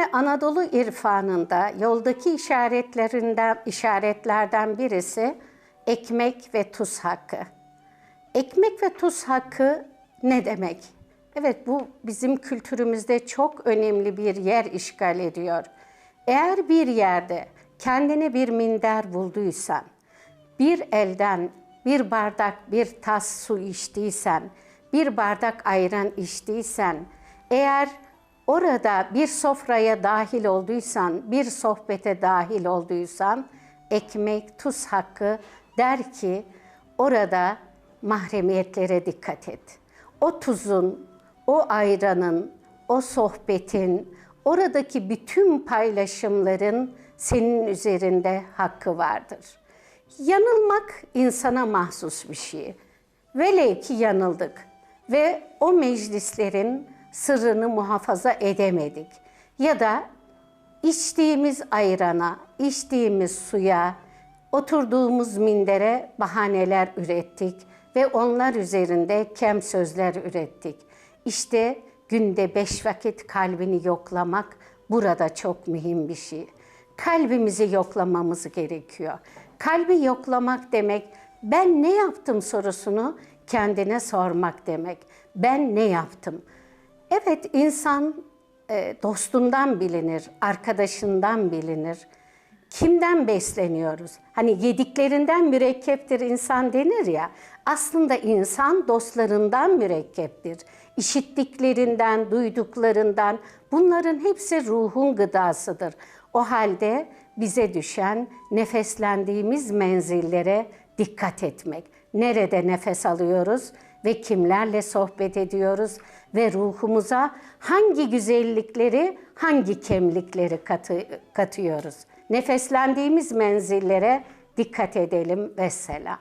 Yine Anadolu irfanında yoldaki işaretlerinden işaretlerden birisi ekmek ve tuz hakkı. Ekmek ve tuz hakkı ne demek? Evet bu bizim kültürümüzde çok önemli bir yer işgal ediyor. Eğer bir yerde kendine bir minder bulduysan, bir elden bir bardak bir tas su içtiysen, bir bardak ayran içtiysen, eğer orada bir sofraya dahil olduysan, bir sohbete dahil olduysan, ekmek, tuz hakkı der ki orada mahremiyetlere dikkat et. O tuzun, o ayranın, o sohbetin, oradaki bütün paylaşımların senin üzerinde hakkı vardır. Yanılmak insana mahsus bir şey. Velev ki yanıldık ve o meclislerin sırrını muhafaza edemedik. Ya da içtiğimiz ayrana, içtiğimiz suya, oturduğumuz mindere bahaneler ürettik ve onlar üzerinde kem sözler ürettik. İşte günde beş vakit kalbini yoklamak burada çok mühim bir şey. Kalbimizi yoklamamız gerekiyor. Kalbi yoklamak demek ben ne yaptım sorusunu kendine sormak demek. Ben ne yaptım? Evet insan e, dostundan bilinir, arkadaşından bilinir. Kimden besleniyoruz? Hani yediklerinden mürekkeptir insan denir ya. Aslında insan dostlarından mürekkeptir. İşittiklerinden, duyduklarından bunların hepsi ruhun gıdasıdır. O halde bize düşen nefeslendiğimiz menzillere dikkat etmek. Nerede nefes alıyoruz ve kimlerle sohbet ediyoruz ve ruhumuza hangi güzellikleri, hangi kemlikleri katı, katıyoruz. Nefeslendiğimiz menzillere dikkat edelim ve selam.